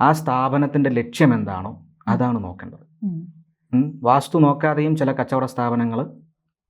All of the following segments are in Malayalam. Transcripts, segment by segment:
ആ സ്ഥാപനത്തിന്റെ ലക്ഷ്യം എന്താണോ അതാണ് നോക്കേണ്ടത്. വാസ്തു നോക്കാതെയും ചില കച്ചവട സ്ഥാപനങ്ങൾ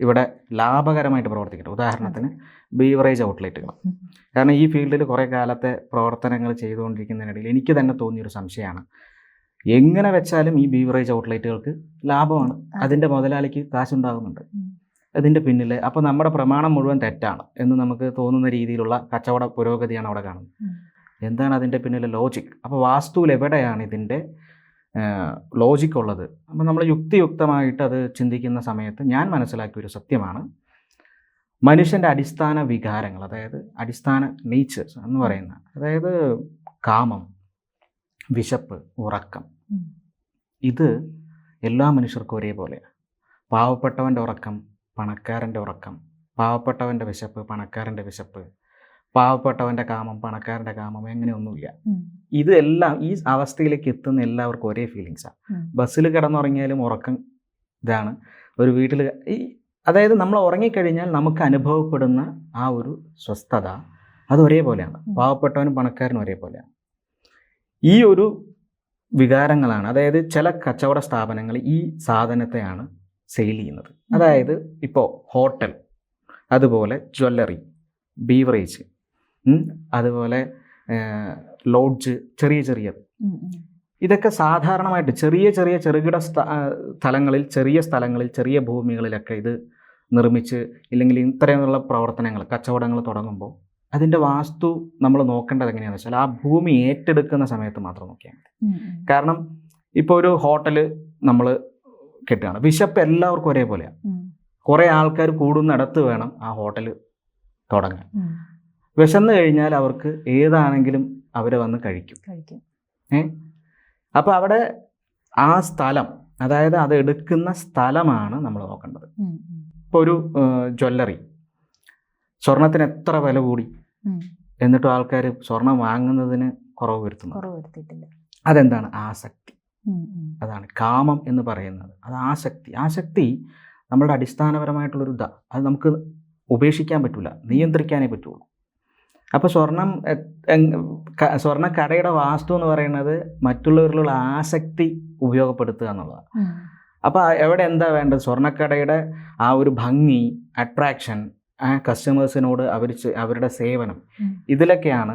ഇവിടെ ലാഭകരമായിട്ട് പ്രവർത്തിക്കട്ടെ. ഉദാഹരണത്തിന് ബീവറേജ് ഔട്ട്ലെറ്റുകൾ. കാരണം ഈ ഫീൽഡിൽ കുറേ കാലത്തെ പ്രവർത്തനങ്ങൾ ചെയ്തുകൊണ്ടിരിക്കുന്നതിനിടയിൽ എനിക്ക് തന്നെ തോന്നിയൊരു സംശയമാണ്. എങ്ങനെ വെച്ചാലും ഈ ബീവറേജ് ഔട്ട്ലെറ്റുകൾക്ക് ലാഭമാണ്. അതെ. അതിന്റെ മുതലാളിക്ക് കാശുണ്ടാകുന്നുണ്ട്. അതിന്റെ പിന്നിൽ അപ്പോൾ നമ്മുടെ പ്രമാണം മുഴുവൻ തെറ്റാണ് എന്ന് നമുക്ക് തോന്നുന്ന രീതിയിലുള്ള കച്ചവട പുരോഗതിയാണ് അവിടെ കാണുന്നത്. എന്താണ് അതിന്റെ പിന്നിലെ ലോജിക് അപ്പോൾ വാസ്തുവിൽ എവിടെയാണ് ഇതിന്റെ ലോജിക് ഉള്ളത്? അപ്പം നമ്മൾ യുക്തിയുക്തമായിട്ട് അത് ചിന്തിക്കുന്ന സമയത്ത് ഞാൻ മനസ്സിലാക്കിയ ഒരു സത്യമാണ്. മനുഷ്യന്റെ അടിസ്ഥാന വികാരങ്ങൾ അതായത് അടിസ്ഥാന നേച്ചേഴ്സ് എന്ന് പറയുന്ന അതായത് കാമം വിശപ്പ് ഉറക്കം. ഇത് എല്ലാ മനുഷ്യർക്കും ഒരേപോലെയാണ്. പാവപ്പെട്ടവന്റെ ഉറക്കം പണക്കാരന്റെ ഉറക്കം പാവപ്പെട്ടവന്റെ വിശപ്പ് പണക്കാരന്റെ വിശപ്പ് പാവപ്പെട്ടവന്റെ കാമം പണക്കാരന്റെ കാമം എങ്ങനെയൊന്നുമില്ല. ഇതെല്ലാം ഈ അവസ്ഥയിലേക്ക് എത്തുന്ന എല്ലാവർക്കും ഒരേ ഫീലിങ്സാണ്. ബസ്സിൽ കിടന്നുറങ്ങിയാലും ഉറക്കം ഇതാണ്. ഒരു വീട്ടിൽ ഈ അതായത് നമ്മൾ ഉറങ്ങിക്കഴിഞ്ഞാൽ നമുക്ക് അനുഭവപ്പെടുന്ന ആ ഒരു സ്വസ്ഥത അത് ഒരേപോലെയാണ്. പാവപ്പെട്ടവനും പണക്കാരനും ഒരേപോലെയാണ്. ഈ ഒരു വികാരങ്ങളാണ് അതായത് ചില കച്ചവട സ്ഥാപനങ്ങൾ ഈ സാധനത്തെയാണ് സെയിൽ ചെയ്യുന്നത്. അതായത് ഇപ്പോൾ ഹോട്ടൽ അതുപോലെ ജ്വല്ലറി ബീവറേജ് അതുപോലെ ലോഡ്ജ് ചെറിയ. ഉം. ഇതൊക്കെ സാധാരണമായിട്ട് ചെറിയ ചെറിയ ചെറുകിട സ്ഥ- സ്ഥലങ്ങളിൽ ചെറിയ സ്ഥലങ്ങളിൽ ചെറിയ ഭൂമികളിലൊക്കെ ഇത് നിർമ്മിച്ച് ഇല്ലെങ്കിൽ ഇത്തരമുള്ള പ്രവർത്തനങ്ങൾ കച്ചവടങ്ങൾ തുടങ്ങുമ്പോൾ അതിന്റെ വാസ്തു നമ്മൾ നോക്കേണ്ടത് എങ്ങനെയാണെന്ന് വെച്ചാൽ ആ ഭൂമി ഏറ്റെടുക്കുന്ന സമയത്ത് മാത്രം നോക്കിയാൽ മതി. കാരണം ഇപ്പോൾ ഒരു ഹോട്ടൽ നമ്മൾ കെട്ടുകയാണ് വിശപ്പ് എല്ലാവർക്കും ഒരേപോലെയാണ് കുറേ ആൾക്കാർ കൂടുന്നിടത്ത് വേണം ആ ഹോട്ടൽ തുടങ്ങാൻ. വിശന്ന് കഴിഞ്ഞാൽ അവർക്ക് ഏതാണെങ്കിലും അവരെ വന്ന് കഴിക്കും. കഴിക്കും. അപ്പോൾ അവിടെ ആ സ്ഥലം അതായത് അത് എടുക്കുന്ന സ്ഥലമാണ് നമ്മൾ നോക്കേണ്ടത്. ഇപ്പോൾ ഒരു ജ്വല്ലറി. സ്വർണത്തിന് എത്ര വില കൂടി. എന്നിട്ടും ആൾക്കാർ സ്വർണം വാങ്ങുന്നതിന് കുറവ് വരുത്തുന്നു അതെന്താണ്? ആസക്തി. അതാണ് കാമം എന്ന് പറയുന്നത്. അത് ആസക്തി ആസക്തി നമ്മളുടെ അടിസ്ഥാനപരമായിട്ടുള്ളൊരു ഇതാ. അത് നമുക്ക് ഉപേക്ഷിക്കാൻ പറ്റില്ല നിയന്ത്രിക്കാനേ പറ്റുള്ളൂ. അപ്പോൾ സ്വർണം സ്വർണ കടയുടെ വാസ്തു എന്ന് പറയുന്നത് മറ്റുള്ളവരിലുള്ള ആസക്തി ഉപയോഗപ്പെടുത്തുക എന്നുള്ളതാണ്. അപ്പോൾ എവിടെ എന്താ വേണ്ടത്? സ്വർണക്കടയുടെ ആ ഒരു ഭംഗി അട്രാക്ഷൻ ആ കസ്റ്റമേഴ്സിനോട് അവർ അവരുടെ സേവനം. ഇതിലൊക്കെയാണ്